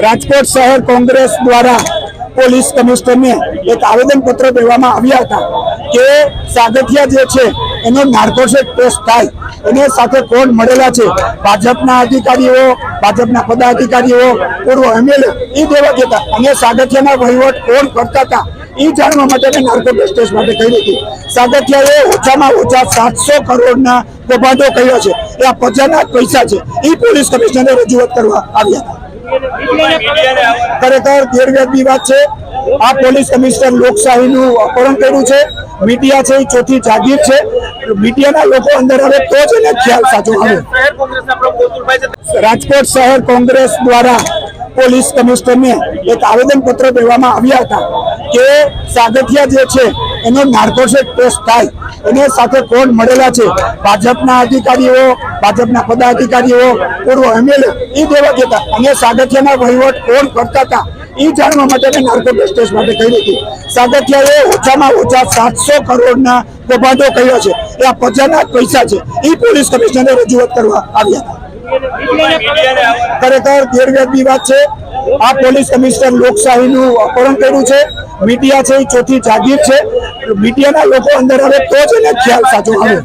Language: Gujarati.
રાજકોટ શહેર કોંગ્રેસ દ્વારા પોલીસ કમિશનરને એક આવેદન પત્ર દેવામાં આવ્યા હતા કે સાગઠિયા જે છે, એનો નાર્કોટિક ટેસ્ટ થાય. એને સાથે કોણ મળેલા છે? ભાજપના અધિકારીઓ, ભાજપના પદાધિકારીઓ, પૂર્વ એમએલએ એ દેવા જતા અને સાગઠિયાના વહીવટ કોણ કરતા હતા એ જાણવા માટે મેં નાર્કોટિક ટેસ્ટ માટે કહી હતી સાગઠિયાએ ઓછામાં ઓછા સાતસો કરોડના કૌભાંડો કર્યો છે. એ આ પ્રજાના પૈસા છે. એ પોલીસ કમિશનરે રજૂઆત કરવા આવ્યા હતા. ખરેખર ગેરવ્યાજબી વાત છે. આ પોલીસ કમિશનર લોકશાહીનું અપહરણ કર્યું છે. મીડિયા છે, એ ચોથી જાગીર છે. મીડિયાના લોકો અંદર આવે તો જ એને ખ્યાલ સાચો આવે. રાજકોટ શહેર કોંગ્રેસ દ્વારા પોલીસ કમિશનરને એક આવેદન પત્ર દેવામાં આવ્યા હતા કે સાગઠિયા જે છે એનો નાર્કોસેટ ટેસ્ટ થાય. એને સાથે કોણ મળેલા છે? ભાજપના અધિકારીઓ, ભાજપના પદાધિકારીઓ, પૂર્વ એમએલએ એ દેવા જતા અને સાગઠિયાના વહીવટ કોણ કરતા હતા? એ જાણવા માટે મેં નાર્કોટિક ટેસ્ટ માટે કહી હતી સાગઠિયાએ ઓછામાં ઓછા સાતસો કરોડના કૌભાંડો કર્યો છે. એ આ પ્રજાના પૈસા છે. એ પોલીસ કમિશનરે રજૂઆત કરવા આવ્યા હતા. ખરેખર ગેરવ્યાજબી વાત છે. આ પોલીસ કમિશનર લોકશાહીનું અપહરણ કર્યું છે. મીડિયા છે, એ ચોથી જાગીર છે. મીડિયાના લોકો અંદર આવે તો જ એને ખ્યાલ સાચો આવે.